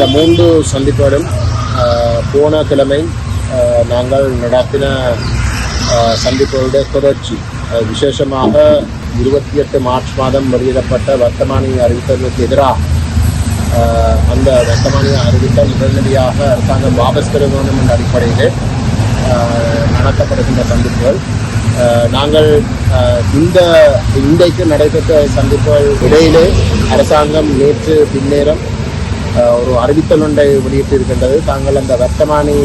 இந்த மூன்று சந்திப்புகளும் போன கிழமை நாங்கள் நடத்தின சந்திப்புகளுடைய தொடர்ச்சி. விசேஷமாக இருபத்தி எட்டு மார்ச் மாதம் வெளியிடப்பட்ட வர்த்தமானி அறிவித்தலுக்கு எதிராக அந்த வர்த்தமானி அறிவித்தல் உடனடியாக அரசாங்கம் வாபஸ் பெற வேண்டும் என்ற அடிப்படையில் நடத்தப்படுகின்ற சந்திப்புகள். நாங்கள் இந்த இன்றைக்கு நடைபெற்ற சந்திப்புகள் இடையிலே அரசாங்கம் நேற்று பின்னேரம் ஒரு அறிவித்தல் ஒன்றை வெளியிட்டிருக்கின்றது. தாங்கள் அந்த வர்த்தமானி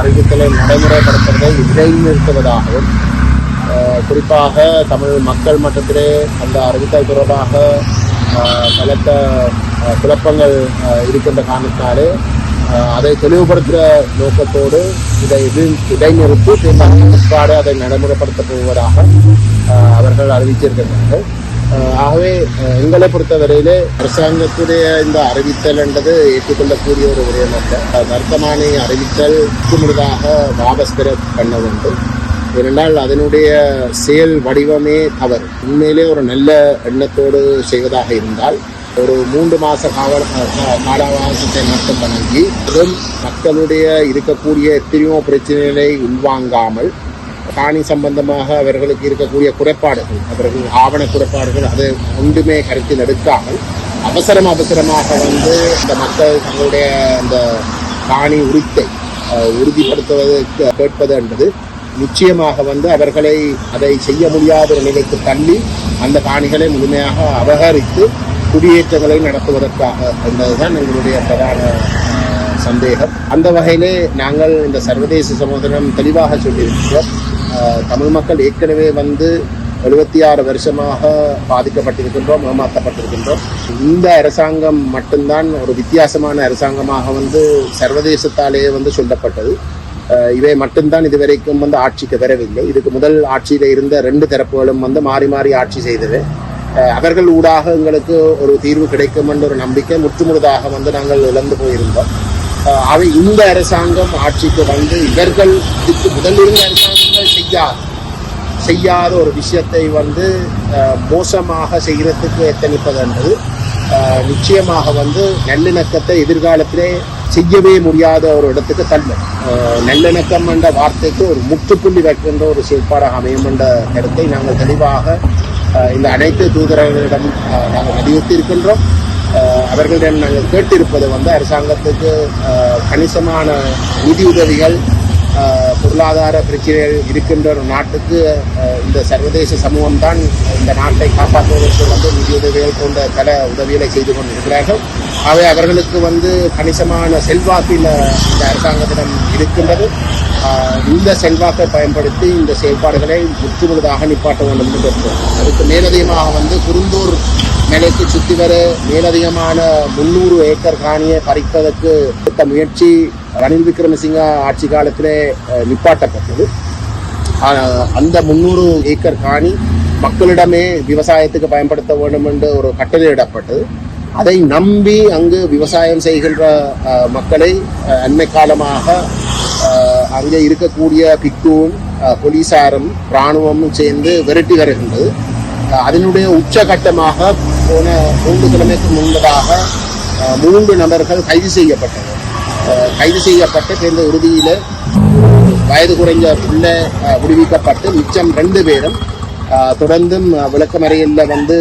அறிவித்தலை நடைமுறைப்படுத்துவதை இடைநிறுத்துவதாகவும் குறிப்பாக தமிழ் மக்கள் மட்டத்திலே அந்த அறிவித்தல் தொடர்பாக பலத்த குழப்பங்கள் இருக்கின்ற காரணத்தினாலே அதை தெளிவுபடுத்துகிற நோக்கத்தோடு இதை இது இடைநிறுத்தி பிற்பாடு அதை நடைமுறைப்படுத்தப் போவதாக அவர்கள் அறிவிச்சிருக்கின்றார்கள் ஆகவே எங்களை பொறுத்தவரையிலே அரசாங்கத்துடைய இந்த அறிவித்தல் என்றது ஏற்றுக்கொள்ளக்கூடிய ஒரு விடயம் அல்ல. வர்த்தமானி அறிவித்தல் முழுதாக வாபஸ் பெற பண்ண வேண்டும். ஏனென்றால் அதனுடைய செயல் வடிவமே தவறு. உண்மையிலே ஒரு நல்ல எண்ணத்தோடு செய்வதாக இருந்தால் ஒரு மூன்று மாச காவல் கா- காலாவகாசத்தை மட்டும் வழங்கி அதுவும் மக்களுடைய இருக்கக்கூடிய எத்தனையோ பிரச்சனைகளை உள்வாங்காமல் காணி சம்பந்தமாக அவர்களுக்கு இருக்கக்கூடிய குறைபாடுகள் அவர்கள் ஆவண குறைபாடுகள் அதை ஒன்றுமே கருத்தில் எடுக்காமல் அவசரம் அவசரமாக வந்து இந்த மக்கள் தங்களுடைய அந்த காணி உரித்தை உறுதிப்படுத்துவதற்கு உறுதிப்படுத்துவது கேட்பது என்பது நிச்சயமாக வந்து அவர்களை அதை செய்ய முடியாத ஒரு நிலைக்கு தள்ளி அந்த காணிகளை முழுமையாக அபகரித்து குடியேற்றங்களை நடத்துவதற்காக என்பதுதான் எங்களுடைய பிரதான சந்தேகம். அந்த வகையிலே நாங்கள் இந்த சர்வதேச சமூகம் தெளிவாக சொல்லியிருக்கிறோம். தமிழ் மக்கள் ஏற்கனவே வந்து எழுபத்தி ஆறு வருஷமாக பாதிக்கப்பட்டிருக்கின்றோம் ஏமாற்றப்பட்டிருக்கின்றோம். இந்த அரசாங்கம் மட்டும்தான் ஒரு வித்தியாசமான அரசாங்கமாக வந்து சர்வதேசத்தாலேயே வந்து சொல்லப்பட்டது. இவை மட்டும்தான் இதுவரைக்கும் வந்து ஆட்சிக்கு வரவில்லை. இதுக்கு முதல் ஆட்சியில் இருந்த ரெண்டு தரப்புகளும் வந்து மாறி மாறி ஆட்சி செய்தது. அவர்கள் ஊடாக எங்களுக்கு ஒரு தீர்வு கிடைக்கும் என்ற ஒரு நம்பிக்கை முற்றுமுழுதாக வந்து நாங்கள் இழந்து போயிருந்தோம். அவை இந்த அரசாங்கம் ஆட்சிக்கு வந்து இவர்கள் இதுக்கு முதல் இருந்த அரசாங்கம் செய்யாது. செய்யாத ஒரு விஷயத்தை வந்து மோசமாக செய்கிறதுக்கு எத்தனிப்பது என்பது நிச்சயமாக வந்து நல்லிணக்கத்தை எதிர்காலத்திலே செய்யவே முடியாத ஒரு இடத்துக்கு தள்ளும் நல்லிணக்கம் என்ற வார்த்தைக்கு ஒரு முற்றுப்புள்ளி வைக்கின்ற ஒரு செயற்பாடாக அமையும் என்ற கருத்தை நாங்கள் தெளிவாக இந்த அனைத்து தூதரர்களிடம் நாங்கள் வலியுறுத்தி இருக்கின்றோம் அவர்களிடம் நாங்கள் கேட்டிருப்பது வந்து அரசாங்கத்துக்கு கணிசமான நிதி உதவிகள் பொருளாதார பிரச்சனைகள் இருக்கின்ற ஒரு நாட்டுக்கு இந்த சர்வதேச சமூகம் தான் இந்த நாட்டை காப்பாற்றுவதற்கு வந்து நிதியுதவிகள் போன்ற பல உதவிகளை செய்து கொண்டிருக்கிறார்கள். அவை அவர்களுக்கு வந்து கணிசமான செல்வாக்கில் இந்த அரசாங்கத்திடம் இருக்கின்றது. இந்த செல்வாக்கை பயன்படுத்தி இந்த செயல்பாடுகளை முற்றுமுழுதாக நிப்பாட்ட வேண்டும் என்று அதுக்கு மேலதிகமாக வந்து குருந்தூர் நிலைக்கு சுற்றி வர மேலதிகமான முன்னூறு ஏக்கர் காணியை பறிப்பதற்கு எடுத்த முயற்சி ரணில் விக்ரமசிங்க ஆட்சி காலத்திலே நிப்பாட்டப்பட்டது. அந்த முன்னூறு ஏக்கர் காணி மக்களிடமே விவசாயத்துக்கு பயன்படுத்த வேண்டும் என்று ஒரு கட்டளையிடப்பட்டது அதை நம்பி அங்கு விவசாயம் செய்கின்ற மக்களை அண்மை காலமாக அங்கே இருக்கக்கூடிய பிக்குவும் போலீசாரும் இராணுவமும் சேர்ந்து விரட்டி வருகின்றது. அதனுடைய உச்சகட்டமாக போன மூன்று கிழமைக்கு முன்பதாக மூன்று நபர்கள் கைது செய்யப்பட்டனர். கைது செய்யப்பட்டு சேர்ந்த உறுதியில் வயது குறைஞ்ச பிள்ளை விடுவிக்கப்பட்டு மிச்சம் ரெண்டு பேரும் தொடர்ந்தும் விளக்கமறையில் வந்து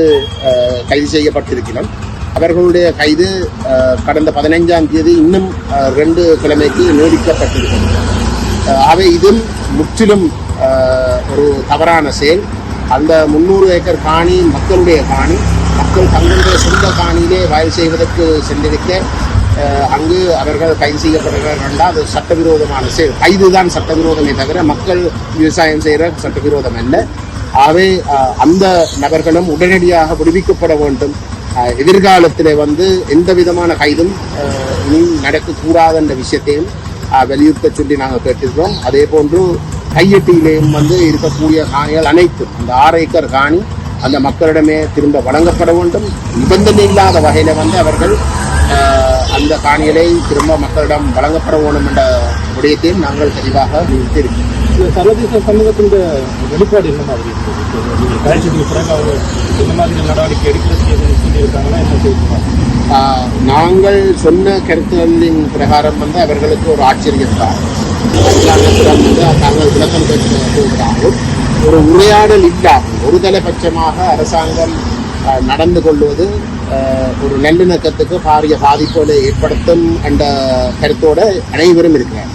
கைது செய்யப்பட்டிருக்கிறோம். அவர்களுடைய கைது கடந்த பதினைஞ்சாம் தேதி இன்னும் ரெண்டு கிழமைக்கு நீடிக்கப்பட்டிருக்கிறது. அவை இதும் முற்றிலும் ஒரு தவறான செயல். அந்த முந்நூறு ஏக்கர் காணி மக்களுடைய காணி மக்கள் தங்களுடைய சொந்த காணியிலே வயல் செய்வதற்கு சென்றிருக்க அங்கு அவர்கள் கைது செய்யப்படுகிறார்கள் என்றால் அது சட்டவிரோதமான செயல் கைதுதான் சட்டவிரோதமே தவிர மக்கள் விவசாயம் செய்கிற சட்டவிரோதம் அல்ல. ஆகவே அந்த நபர்களும் உடனடியாக விடுவிக்கப்பட வேண்டும். எதிர்காலத்தில் வந்து எந்த விதமான கைதும் இனி நடக்கக்கூடாது என்ற விஷயத்தையும் அஹ், வலியுறுத்த சொல்லி நாங்கள் கேட்டிருக்கிறோம். அதே போன்று கையெட்டியிலேயும் வந்து இருக்கக்கூடிய காணிகள் அனைத்தும் அந்த ஆறு ஏக்கர் காணி அந்த மக்களிடமே திரும்ப வழங்கப்பட வேண்டும். நிபந்தனை இல்லாத வகையில் வந்து அவர்கள் அந்த காணிகளை திரும்ப மக்களிடம் வழங்கப்பட வேண்டும் என்ற விடயத்தையும் நாங்கள் தெளிவாக இந்த சர்வதேச சமூகத்தின் வெளிப்பாடு என்ன மாதிரி கழிச்சதுக்கு பிறகு அவங்க என்ன மாதிரி நடவடிக்கை எடுக்கிறதுக்கு எதுவும் சொல்லியிருக்காங்கன்னா என்ன செய்யணும் நாங்கள் சொன்ன கருத்துகளின் பிரகாரம் வந்து அவர்களுக்கு ஒரு ஆச்சரியம் தான். வந்து தாங்கள் விளக்கம் போகிறார்கள் ஒரு உரையாடல் இல்லாமல் ஒரு தலைபட்சமாக அரசாங்கம் நடந்து கொள்வது ஒரு நல்லிணக்கத்துக்கு பாரிய பாதிப்புகளை ஏற்படுத்தும் என்ற கருத்தோட அனைவரும் இருக்கிறார்